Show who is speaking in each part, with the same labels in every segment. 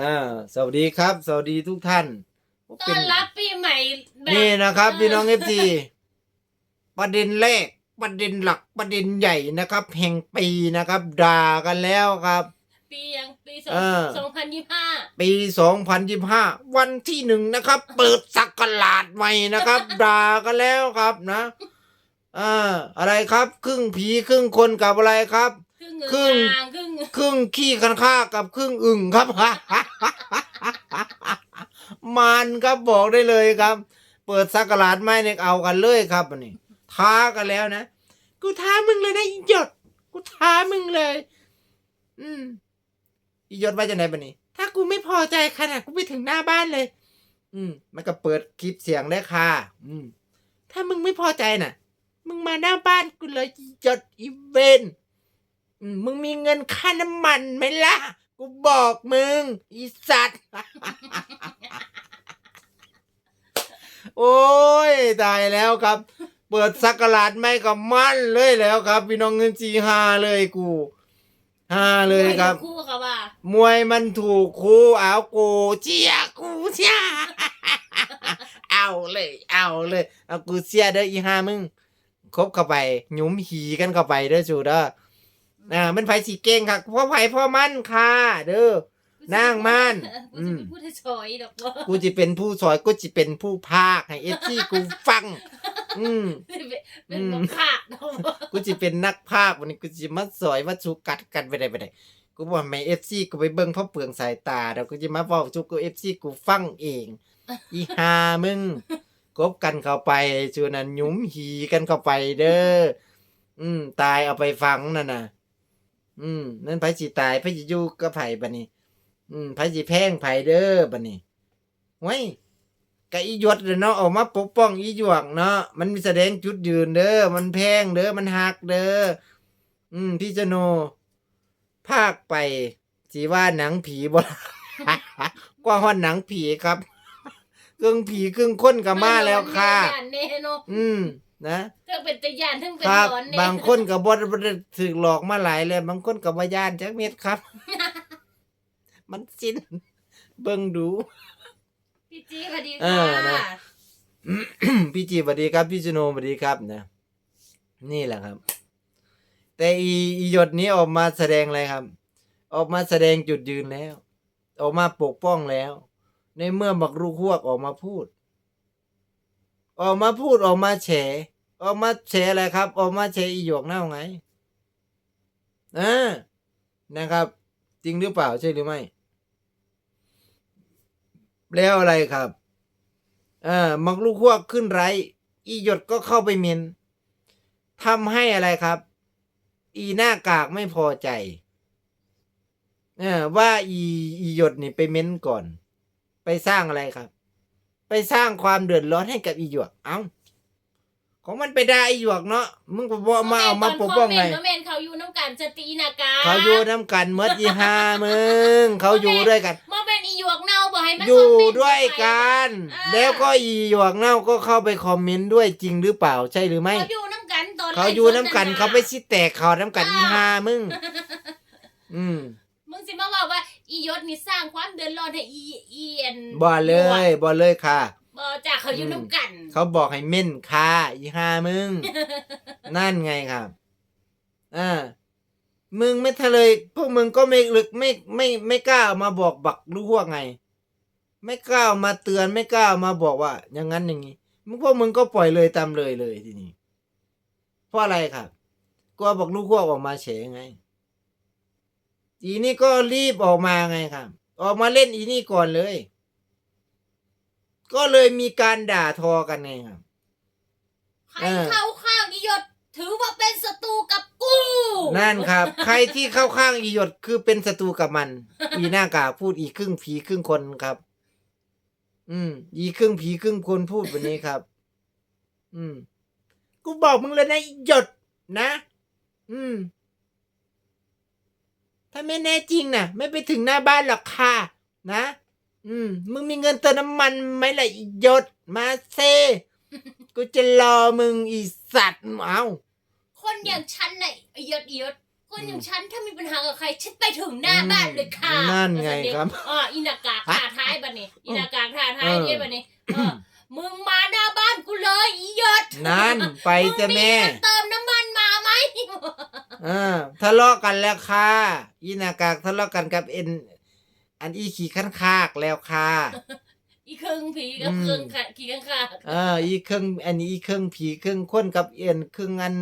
Speaker 1: อ่าสวัสดีครับ สวัสดีทุกท่าน
Speaker 2: ต้
Speaker 1: เป็
Speaker 2: อนรับปีใหม่แบบ
Speaker 1: นี่นะครับ
Speaker 2: เพี่
Speaker 1: น้องเอฟซีประเด็นแรกประเด็นหลักประเด็นใหญ่นะครับแห่งปีนะครับ ด่ากันแล้วครับ
Speaker 2: ปียังปีสอง
Speaker 1: เออ
Speaker 2: สองพันยี่ห้า
Speaker 1: ปี2025 วันที่หนึ่งนะครับ เปิดสักราชใหม่นะครับ ด่ากันแล้วครับนะอ่าอะไรครับ ครึ่งผีครึ่งคนกับอะไรครับ
Speaker 2: ค รึ่งเงิน
Speaker 1: ครึ่ง
Speaker 2: กลางครึ่ง
Speaker 1: ครึ่งขี้คันค่ากับครึ่งอึ่งครับมันครับบอกได้เลยครับ เปิดสักราชไม่เนี่ยเอากันเลยครับอันนี้ท้ากันแล้วนะกูท้ามึงเลยนะอีหยดกูท้ามึงเลย อืมอีหยดว่าจะไหนบันนี้ ถ้ากูไม่พอใจขนาดกูไปถึงหน้าบ้านเลย อืม มันก็เปิดคลิปเสียงได้ค่ะ อืม ถ้ามึงไม่พอใจน่ะ มึงมาหน้าบ้านกูเลยอีหยดอีเวนอื มมึงมีเงินค่าน้ำมันไหมล่ะ กูบอกมึง อีสัตว์ โอ้ย ตายแล้วครับ เปิดสักราชไม่กับมั่นเลยแล้วครับ พี่น้องเงินจีฮาเลยกูฮาเลยครับ
Speaker 2: คู่ค่ะว่า
Speaker 1: มวยมันถูกครูเอากูเชียร์กูเชียร์เอาเลย เอาเลยเอากูเชียร์เด้ออีห้ามึงคบเข้าไปหยุมหีกันเข้าไปเด้อจูเด้อ อ่ามันไผสีเก่งค่ะพ่อไผพ่อมันค่ะ เด้อ นางม่าน
Speaker 2: กูจะเป็นผู้ที่ชอยดอกว่า
Speaker 1: กูจะเป็นผู้สอยกูจะเป็นผู้พากย์ให้เอฟซีกูฟัง อืม
Speaker 2: เป็นบังคับดอกว่า
Speaker 1: กูจะเป็นนักพากย์วันนี้กูจะมาสอยว่าชูกัดกันไปได้ไปได้กูบอกไม่เอฟซีกูไปเบิ่งเพราะเปลืองสายตาเดี๋ยวกูจะมาบอกชูกูเอฟซีกูฟังเอง อีหามึงกบกันเข้าไปชวนนั้นหยุมหีกันเข้าไปเด้ออืม ตายเอาไปฟังนั่นน่ะ อืมนั่นไผสิตายไผสิอยู่กับไผบัดนี้ อืมไผสิแพงไผเด้อบัดนี้ไว้ยกะอีหยดเนาะออกมาปกป้องอีหยวกเนาะมันมีแสดงจุดยืนเด้อมันแพงเด้อมันหักเด้ออืมพี่จโนภาคไปสีว่าหนังผีบ่กว่าฮอนหนังผีครับครึ่งผีครึ่งคนกับมาแล้วค่ะ
Speaker 2: ยานเน่เนาะ
Speaker 1: อืม นะ
Speaker 2: เรื่องเป็นตะยานทั้งเป็น
Speaker 1: ครับ
Speaker 2: หลอนเน่
Speaker 1: บางคนกับบได้ถึกหลอกมาหลายเลยบางคนกับวายานจักเม็ดครับ มันสิ้นเบิ่งดู
Speaker 2: พี่จีสวัสดี
Speaker 1: เอ
Speaker 2: ค่ะ
Speaker 1: อนะ พี่จีสวัสดีครับ พี่ชโนสวัสดีครับนะ นี่แหละครับ แต่อีอีหยดนี้ออกมาแสดงอะไรครับ ออกมาแสดงจุดยืนแล้ว ออกมาปกป้องแล้ว ในเมื่อบักลูกฮวกออกมาพูด ออกมาพูดออกมาแฉออกมาแฉอะไรครับ ออกมาแฉอีหยกเน่าไงอ่านะครับ จริงหรือเปล่าใช่หรือไม่ แล้วอะไรครับอ่ามักลูกฮวกขึ้นไรอีหยดก็เข้าไปเมนทำให้อะไรครับ อีหน้ากากไม่พอใจเออว่าอีอีหยดนี่ไปเม้นก่อน ไปสร้างอะไรครับ ไปสร้างความเดือดร้อนให้กับอีหยวก เอ้า ของมันไปได้อีหยวกเนาะ มึงก็บอกมาเอามาปกป้องไง
Speaker 2: คอมเมนต์เขาอยู่น้ำกันสตินากา
Speaker 1: เขาอยู่น้ำกันเมดอีห้ามึง เขาอยู่ด้วยกัน
Speaker 2: มาเป็นอีหยวกเน่าบอกให้มัน
Speaker 1: อยู่
Speaker 2: คมเมนต์
Speaker 1: ด้วยกัน
Speaker 2: เออ
Speaker 1: แล้วก็อีหยวกเน่าก็เข้าไปคอมเมนต์ด้วยจริงหรือเปล่าใช่หรือไม่
Speaker 2: เขาอยู่น้ำกันตอน
Speaker 1: เขาอยู่น้ำกันเขาไปชิแตกเขาน้ำกันอีห้ามึง อืม
Speaker 2: มึงสิมาบอกว่า อียศนี่สร้างความเดือดร้อนให้อีเอียน
Speaker 1: บ่เลยบ่เลยค่ะ
Speaker 2: บ่จากเขาอยู่น้ำกัน
Speaker 1: เขาบอกให้เม่นค่ะอีห้ามึง นั่นไงครับอ่ามึงไม่ทะเลยพวกมึงก็ไม่ลึกไม่ไม่ไม่กล้าเอามาบอกบักลูกพวกไง ไม่กล้าเอามาเตือนไม่กล้าเอามาบอกว่า อย่างนั้นอย่างนี้มึงพวกมึงก็ปล่อยเลยตามเลยเลยทีนี้เพราะอะไรครับกลัวบอกลูกพวกออกมาเฉยไง อีนี่ก็รีบออกมาไงครับ ออกมาเล่นอีนี่ก่อนเลย ก็เลยมีการด่าทอกันไงครับ
Speaker 2: ใคร
Speaker 1: เออ
Speaker 2: เข้าข้างอียศถือว่าเป็นศัตรูกับกู
Speaker 1: นั่นครับ ใครที่เข้าข้างอีหยดคือเป็นศัตรูกับมันอีหน้ากากพูดอีครึ่งผีครึ่งคนครับ อืม อีครึ่งผีครึ่งคนพูดแบบนี้ครับ อืม กูบอกมึงเลยนะอีหยดนะ อืม ถ้าไม่แน่จริงนะไม่ไปถึงหน้าบ้านหรอกค่ะ นะ อืม มึงมีเงินเติมน้ำมันไหมล่ะอีหยดมาเซ กูจะรอมึงอีสัตว์เอา
Speaker 2: คนอย่างฉันน่ะอียศอียศกูคนอย่างฉันถ้ามีปัญหากับใครฉันไปถึงหน้าบ้านเลยค่ะ
Speaker 1: นั่นไงครับ
Speaker 2: อ๋ออินากากท่าท้ายบัดนี้อินากากท่าท้าย
Speaker 1: เออ
Speaker 2: เนี่ยบัดนี้เออมึงมาหน้าบ้านกูเลยอีหยด
Speaker 1: นั่นไปจ้ะแม่
Speaker 2: งเติมน้ำมันมาไหม
Speaker 1: เออทะเลาะกันแล้วค่ะอีหนากากทะเลาะกันกับเอ็น อันอีขี่ขั้นคากแล้วค่ะ
Speaker 2: อีครึ่งผีกับ
Speaker 1: อืม
Speaker 2: ครึ่งขาขี้ข้างขาด
Speaker 1: เอออีเครื่องอันนี้อีเครื่องผีเครื่องคนกับเอ็นเครื่องอัน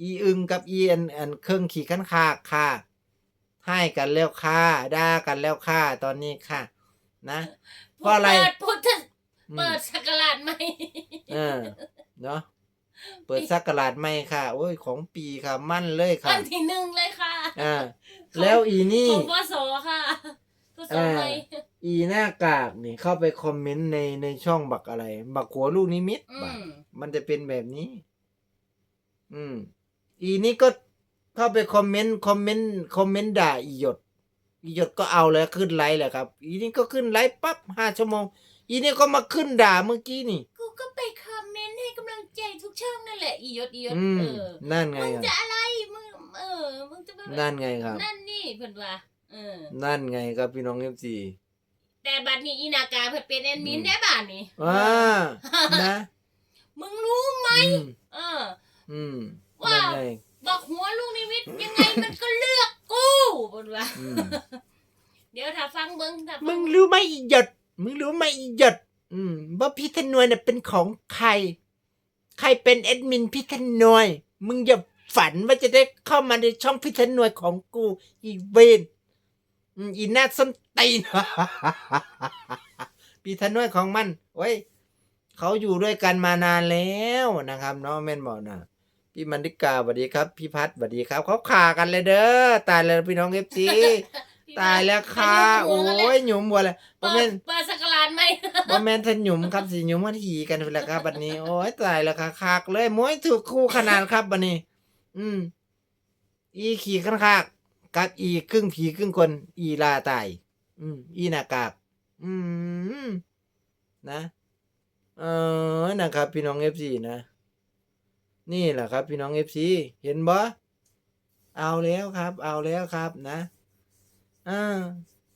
Speaker 1: อีอึงกับอีอันอันเครื่องขี่ขั้นคากค่ะ ให้กันแล้วค่ะด่ากันแล้วค่ะตอนนี้ค่ะ นะเพราะอะไร
Speaker 2: เปิดพุทธ
Speaker 1: อืม
Speaker 2: เปิดสักราชไหม
Speaker 1: เออเนาะ เปิดสักการาดใหม่ค่ะ โอ้ยของปีค่ะ มั่นเลยค่ะ
Speaker 2: วันที่หนึ่งเลยค่ะ
Speaker 1: อ่าแล้วอีนี่
Speaker 2: ของพศค่ะพศไหม
Speaker 1: อีหน้ากากนี่เข้าไปคอมเมนต์ในในช่องบักอะไร บักหัวลูกนิมิต
Speaker 2: อื
Speaker 1: บัก
Speaker 2: ม
Speaker 1: มันจะเป็นแบบนี้ อืม อีนี่ก็เข้าไปคอมเมนต์คอมเมนต์คอมเมนต์ด่าอีหยดอีหยดก็เอาแล้วขึ้นไลฟ์แหละครับ อีนี่ก็ขึ้นไลฟ์ปั๊บห้าชั่วโมง อีนี่ก็มาขึ้นด่าเมื่อกี้นี่
Speaker 2: กูก็ไปคอมเมนต์ให้กำ ลังใจทุกช่องนั่นแหละอียศอียศ
Speaker 1: อืม
Speaker 2: เออ
Speaker 1: นั่นไง
Speaker 2: มึง
Speaker 1: ครับ
Speaker 2: จะอะไรมึงเออมึงจะไป
Speaker 1: นั่นไงครับ
Speaker 2: นั่นนี่เพิ่นว่าเออ
Speaker 1: นั่นไงครับพี่น้องเอฟซี
Speaker 2: แต่บัดนี้อีนากาเพิ่นเป็นแอดมิน
Speaker 1: อืม
Speaker 2: ได้บ้านนี่
Speaker 1: ว้านะ
Speaker 2: มึงรู้ไหม
Speaker 1: อืม
Speaker 2: เออ
Speaker 1: อืม
Speaker 2: ว่า
Speaker 1: นั่นไง
Speaker 2: บอกหัวลูกนิมิตยังไงมันก็เลือกกูเพิ่นว่า
Speaker 1: อืม
Speaker 2: เดี๋ยวถ้าฟังเบิ่งถ้าฟั
Speaker 1: มึงรู้ไหมอีหยดมึงรู้ไหมอีหยดอืมว่าพี่ธนวยเนี่ยเป็นของใคร ใครเป็นแอดมินพี่ธนวย มึงอย่าฝันว่าจะได้เข้ามาในช่องพี่ธนวยของกู อีเวนอืมอีหน้าส้นตีนพี่ธนวยของมันโอ้ยเขาอยู่ด้วยกันมานานแล้วนะครับเนาะแม่นบอกนะพี่มันดิกาสวัสดีครับ พี่พัดสวัสดีครับ เขาขากันเลยเด้อตายแล้วพี่น้องเอฟซีตายแล้วค่ะโอ้ยหยุมบัวเลยบ่
Speaker 2: เปิ
Speaker 1: แม่
Speaker 2: ด
Speaker 1: น
Speaker 2: เปิดสักราชไหม
Speaker 1: บ่แม่นท่านหยุมครับสิหยุมมาทีกันไปแล้วครับบัดนี้ โอ้ยตายแล้วค่ะคากเลยมวยถูกคู่ขนาดครับบัดนี้ อืม อีขี่ข้างคากกับอีครึ่งผีครึ่งคน อีลาตาย อืม อีหน้ากากอืม นะ เออนะครับ พี่น้องเอฟซีนะ นี่แหละครับ พี่น้องเอฟซีเห็นบ่เอาแล้วครับ เอาแล้วครับ นะอ่า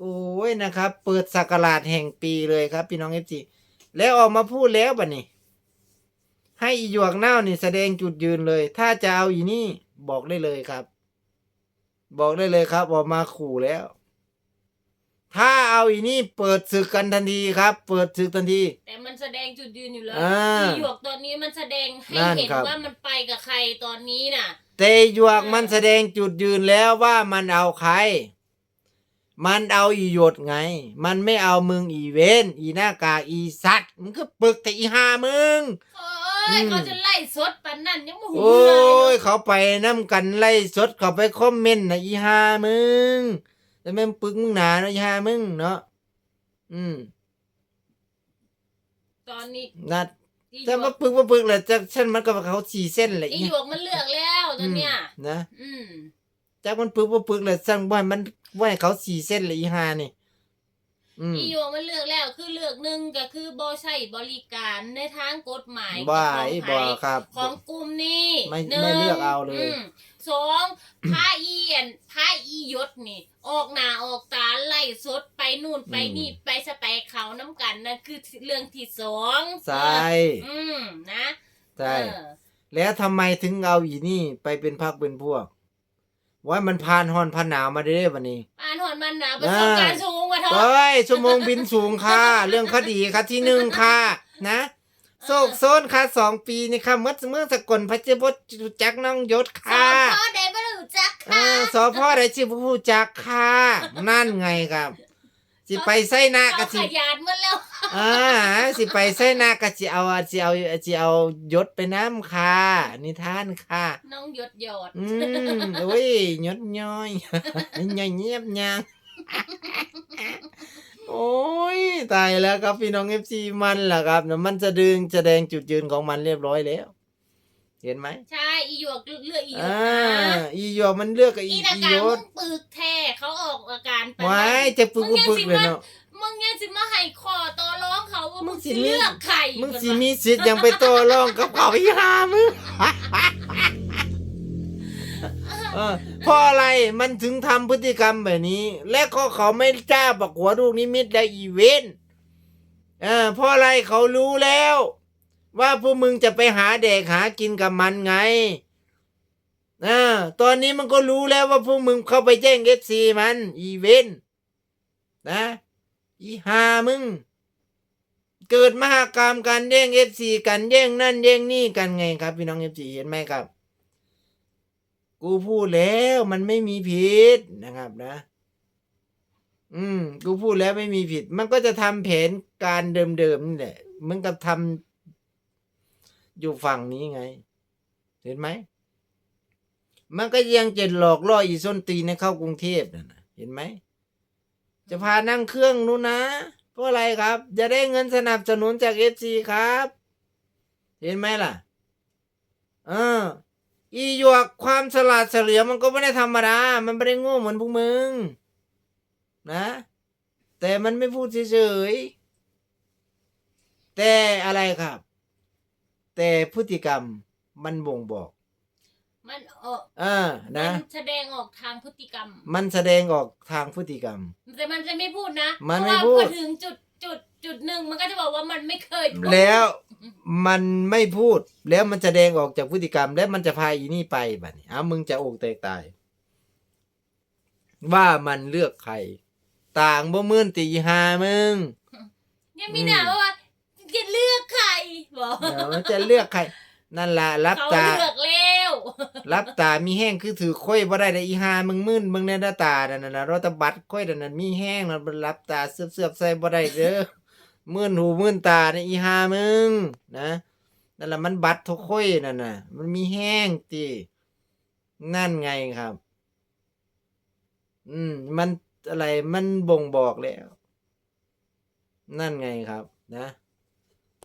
Speaker 1: โอ้ยนะครับ เปิดสักราชแห่งปีเลยครับ พี่น้องเอฟซีแล้วออกมาพูดแล้วบัดนี้ให้อีหยวกเน่านี่แสดงจุดยืนเลย ถ้าจะเอาอีนี่บอกได้เลยครับ บอกได้เลยครับ ออกมาขู่แล้ว ถ้าเอาอีนี่เปิดศึกกันทันทีครับ เปิดศึกทันที
Speaker 2: แต่มันแสดงจุดยืนอยู่แล้ว
Speaker 1: อ่า
Speaker 2: อีหยวกตอนนี้มันแสดงให้
Speaker 1: นั่น
Speaker 2: เห็น
Speaker 1: ครับ
Speaker 2: ว่ามันไปกับใครตอนนี้น่ะ
Speaker 1: เตหยวกมันแสดงจุดยืนแล้วว่ามันเอาใคร มันเอาอีหยดไง มันไม่เอามึงอีเวนอีหน้ากากอีสัตว์มึงก็ปึกแต่อีหามึง
Speaker 2: โอ้ย
Speaker 1: อืม
Speaker 2: เขาจะไล่สดปันนั่นยังไม่หู
Speaker 1: โอ้
Speaker 2: เลย
Speaker 1: ย เขาไปน้ำกันไล่สดเขาไปคอมเมนต์นะอีหามึงแต่แม่งปึกมึงหนาเนาะอีหามึงเนาะอืม
Speaker 2: ตอนนี้
Speaker 1: นัด
Speaker 2: อีหย
Speaker 1: ถ้าวมากปึกมาปึกเลยจากฉันมันก็เขาสี่เส้นเลย
Speaker 2: อีหยวกมันเลือกแล้วตอนเนี้ย
Speaker 1: อืมนะ
Speaker 2: อืม
Speaker 1: จากมันปึกมาปึกเลยสั่งบ่ให้มัน บ่ให้เขาสี่เส้นเลยอีหานี่อืม
Speaker 2: อีหยวกมันเลือกแล้วคือเลือกหนึ่งก็คือบ่ใช้บริการในทางกฎหมาย
Speaker 1: บ่า
Speaker 2: ของ
Speaker 1: ย
Speaker 2: ไท
Speaker 1: บ่
Speaker 2: ย
Speaker 1: ครับ
Speaker 2: ของกลุ่มนี้
Speaker 1: ไม่
Speaker 2: หนึ่ง
Speaker 1: ไม่เลือกเอาเลย
Speaker 2: มสองพระเอียนพระอียศนี่ ออกหน้าออกตาไล่สดไปนู่นไปนี่ไปสแตกเขาน้ำกันนั่นคือเรื่องที่สอง
Speaker 1: ใช่
Speaker 2: อืมนะ
Speaker 1: ใช่
Speaker 2: เออ
Speaker 1: แล้วทำไมถึงเอาอีนี่ไปเป็นพักเป็นพวก ว่ามันผ่านฮอนผ่านหนาวมาได้วันนี้
Speaker 2: อ่านหอนมันหนาประสบการณ์สูงกว่าเธอ
Speaker 1: เฮ้ยชั่วโมงบินสูงค่ะ เรื่องคดีค่ะที่หนึ่งค่ะ นะโศกโซนค่ะสองปีนี่ค่ะเมื่อเมื่อสกลพระเจ้าพจุจักน้องยศ
Speaker 2: สอ
Speaker 1: ค่ะ
Speaker 2: งพ่อได้ไม่รู้จัก
Speaker 1: เออสอพ่อได้ชื่อผู้จักค่ะนั่นไงครับ สิไปไส้หน้า
Speaker 2: เขา
Speaker 1: กะ
Speaker 2: ข
Speaker 1: สิ
Speaker 2: ยันหมาแล้ว
Speaker 1: อ่าสิไปไส้หน้ากะสิเอาสิเอาสิเอายศไปน้ำค่ะนิทานค่ะ
Speaker 2: น้องหยดหยด
Speaker 1: อืมโอ้ยยดย้อยย่อยเงียบยังโอ้ยตายแล้วครับพี่น้องเอฟซีมันแหละครับเดี๋ยวมันจะดึงแสดงจุดยืนของมันเรียบร้อยแล้ว เห็นไหม
Speaker 2: ใช่อีหยวกเลือกอีหยว
Speaker 1: อ่าก
Speaker 2: นะ
Speaker 1: อีหยอมันเลือกกับอี
Speaker 2: อีนา
Speaker 1: อี
Speaker 2: กายมึ
Speaker 1: ศ
Speaker 2: งปึกแท้เขาออกอาการไป
Speaker 1: ไว้จะปึกก็ปึกเลยเนาะ
Speaker 2: มึงยังสิมาให้คอต่อร้องเขาว่า
Speaker 1: มึ
Speaker 2: มึ
Speaker 1: ง
Speaker 2: ง
Speaker 1: สิ
Speaker 2: สิ
Speaker 1: มี
Speaker 2: เลือกใคร
Speaker 1: มึงสิมีสิทธิ์ยังไปโตร้องกับเขาอีหามึงเอออเพราะอะไรมันถึงทำพฤติกรรมแบบนี้ และก็เขาไม่จ้าบอกหัวลูกนิมิตและอีเวนต์เออเพราะอะไรเขารู้แล้ว ว่าพวกมึงจะไปหาเด็กหากินกับมันไงอ่าตอนนี้มันก็รู้แล้วว่าพวกมึงเข้าไปแจ้งเอฟซีมัน อีเวนนะอีหามึง เกิดมหากรรมการแย่งเอฟซีกันแย่งนั่นแย่งนี่กันไงครับ พี่น้องเอฟซีเห็นไหมครับ กูพูดแล้วมันไม่มีผิดนะครับนะ อืม กูพูดแล้วไม่มีผิด มันก็จะทำแผนการเดิมๆนี่แหละ มันกับทำ อยู่ฝั่งนี้ไง เห็นไหม มันก็ยังจะหลอกล่ออีส้นตีนให้เข้ากรุงเทพนะ เห็นไหม จะพานั่งเครื่องนู้นนะ เพราะอะไรครับ จะได้เงินสนับสนุนจากเอฟซีครับ เห็นไหมล่ะ เออ อีหยวกความฉลาดเฉลียวมันก็ไม่ได้ธรรมดา มันไม่ได้โง่เหมือนพวกมึง นะ แต่มันไม่พูดเฉยๆแต่อะไรครับ แต่พฤติกรรมมันบ่งบอก
Speaker 2: มันออก
Speaker 1: อ่านะ
Speaker 2: มันแสดงออกทางพฤติกรรม
Speaker 1: มันแสดงออกทางพฤติกรรม
Speaker 2: แต่มันจะไม่พูดนะ
Speaker 1: มัน
Speaker 2: เพ
Speaker 1: ไม่
Speaker 2: ราะว่า
Speaker 1: พูด
Speaker 2: พอถึงจุดจุดจุดหนึ่งมันก็จะบอกว่ามันไม่เคยพูด
Speaker 1: แล้วมันไม่พูดแล้วมันจะแสดงออกจากพฤติกรรม แล้วมันจะพาอีนี่ไปบัดนี้อ้ามึงจะอกแตกตาย ว่ามันเลือกใคร ต่างบ่มื่นตีหามึง
Speaker 2: ยังมีหนาว่าจะเลือกใคร บอก
Speaker 1: เดี๋ยวมันจะเลือกใคร นั่นล่ะรับ
Speaker 2: เขา
Speaker 1: ตา
Speaker 2: เลือกแล้ว
Speaker 1: รับตา มีแห้งคือถือค่อยบ่ได้แต่อีหามึงมื่นมึงในหน้าตานั่นน่ะนะรถตบัดค่อยนั่นนะมีแห้งนั่นมันรับตาเสือบๆใส่บ่ได้เด้อมื่นหูมื่นตาในอีหามึงนะนั่นแหละมันบัดทุกค่อยนั่นน่ะ มันมีแห้งตินั่นไงครับ อืม มันอะไรมันบ่งบอกแล้ว นั่นไงครับ นะ